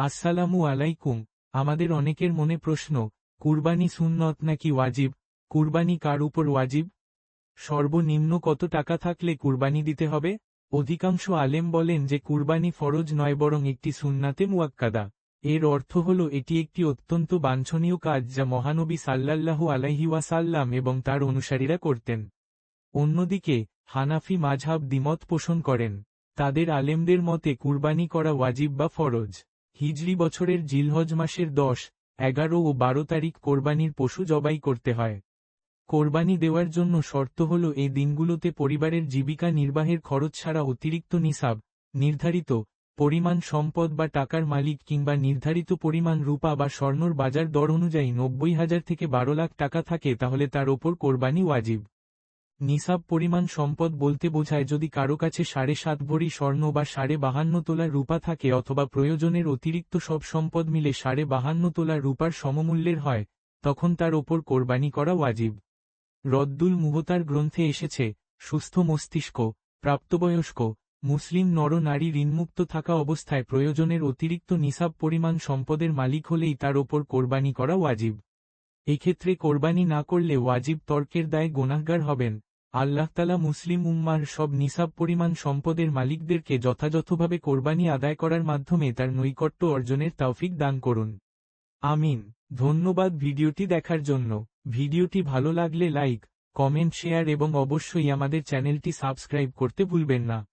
আসসালামু আলাইকুম। আমাদের অনেকের মনে প্রশ্ন, কুরবানি সুন্নত নাকি ওয়াজিব? কুরবানি কার উপর ওয়াজিব? সর্বনিম্ন কত টাকা থাকলে কুরবানি দিতে হবে? অধিকাংশ আলেম বলেন যে কুরবানি ফরজ নয় বরং একটি সুন্নাতে মুয়াক্কাদা। এর অর্থ হল এটি একটি অত্যন্ত বাঞ্ছনীয় কাজ যা মহানবী সাল্লাল্লাহু আলাইহি ওয়াসাল্লাম এবং তার অনুসারীরা করতেন। অন্যদিকে, হানাফি মাঝহাব দ্বিমত পোষণ করেন। তাদের আলেমদের মতে কুরবানি করা ওয়াজিব বা ফরজ। হিজরি বছরের জিলহজ মাসের দশ, এগারো ও বারো তারিখ কোরবানির পশু জবাই করতে হয়। কোরবানি দেওয়ার জন্য শর্ত হল এই দিনগুলোতে পরিবারের জীবিকা নির্বাহের খরচ ছাড়া অতিরিক্ত নিসাব, নির্ধারিত পরিমাণ সম্পদ বা টাকার মালিক কিংবা নির্ধারিত পরিমাণ রূপা বা স্বর্ণর বাজার দর অনুযায়ী নব্বই হাজার থেকে বারো লাখ টাকা থাকে তাহলে তার ওপর কোরবানি ওয়াজিব। নিসাব পরিমাণ সম্পদ বলতে বোঝায় যদি কারও কাছে সাড়ে সাত ভরি স্বর্ণ বা সাড়ে বাহান্ন তোলার রূপা থাকে অথবা প্রয়োজনের অতিরিক্ত সব সম্পদ মিলে সাড়ে বাহান্ন তোলার রূপার সমমূল্যের হয়, তখন তার ওপর কোরবানি করা ওয়াজিব। রদ্দুল মুহতার গ্রন্থে এসেছে, সুস্থ মস্তিষ্ক, প্রাপ্তবয়স্ক, মুসলিম নর নারী ঋণমুক্ত থাকা অবস্থায় প্রয়োজনের অতিরিক্ত নিসাব পরিমাণ সম্পদের মালিক হলেই তার ওপর কোরবানি করা ওয়াজিব। এক্ষেত্রে কোরবানি না করলে ওয়াজিব তর্কের দায়ে গোনাহগার হবেন। আল্লাহতালা মুসলিম উম্মার সব নিসাব পরিমাণ সম্পদের মালিকদেরকে যথাযথভাবে কোরবানি আদায় করার মাধ্যমে তার নৈকট্য অর্জনের তাওফিক দান করুন। আমিন। ধন্যবাদ ভিডিওটি দেখার জন্য। ভিডিওটি ভালো লাগলে লাইক, কমেন্ট, শেয়ার এবং অবশ্যই আমাদের চ্যানেলটি সাবস্ক্রাইব করতে ভুলবেন না।